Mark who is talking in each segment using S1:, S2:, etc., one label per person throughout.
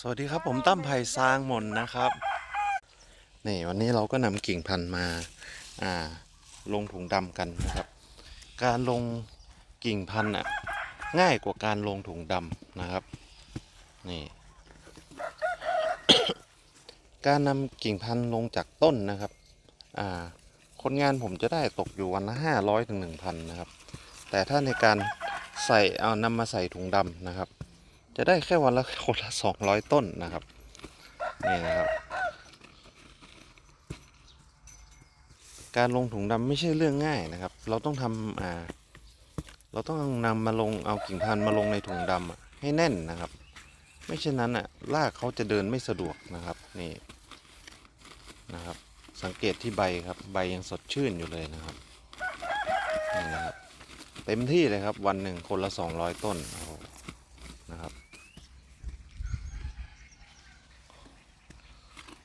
S1: สวัสดีครับผมตั้มไผ่ซางหมนนะครับนี่วันนี้เราก็นำกิ่งพันธุ์มาอ่าลงถุงดำกันนะครับ การลงกิ่งพันธุ์อะง่ายกว่าการลงถุงดำนะครับนี่ การนำกิ่งพันธุ์ลงจากต้นนะครับอ่าคนงานผมจะได้ตกอยู่วันละห้าร้อยถึงหนึ่งพันนะครับ แต่ถ้าในการใส่เอานำมาใส่ถุงดำนะครับ จะได้แค่วันละคนละสองร้อยต้นนะครับ นี่นะครับ การลงถุงดำไม่ใช่เรื่องง่ายนะครับ เราต้องทำอ่า เราต้องนำมาลงเอากิ่งพันธุ์มาลงในถุงดำให้แน่นนะครับ ไม่เช่นนั้นอะรากเขาจะเดินไม่สะดวกนะครับนี่นะครับ สังเกตที่ใบครับใบยังสดชื่นอยู่เลยนะครับนี่นะครับ เต็มที่เลยครับวันหนึ่งคนละสองร้อยต้นนะครับ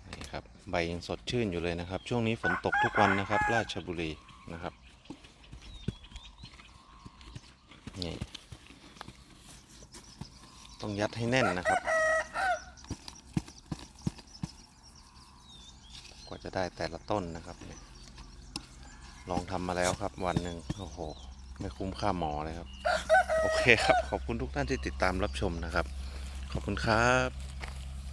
S1: นี่ครับ ใบยังสดชื่นอยู่เลยนะครับ ช่วงนี้ฝนตกทุกวันนะครับ ราชบุรีนะครับนี่ต้องยัดให้แน่นนะครับ กว่าจะได้แต่ละต้นนะครับ ลองทำมาแล้วครับวันหนึ่งโอ้โห ไม่คุ้มค่าหมอเลยครับ โอเคครับ ขอบคุณทุกท่านที่ติดตามรับชมนะครับ ขอบคุณครับ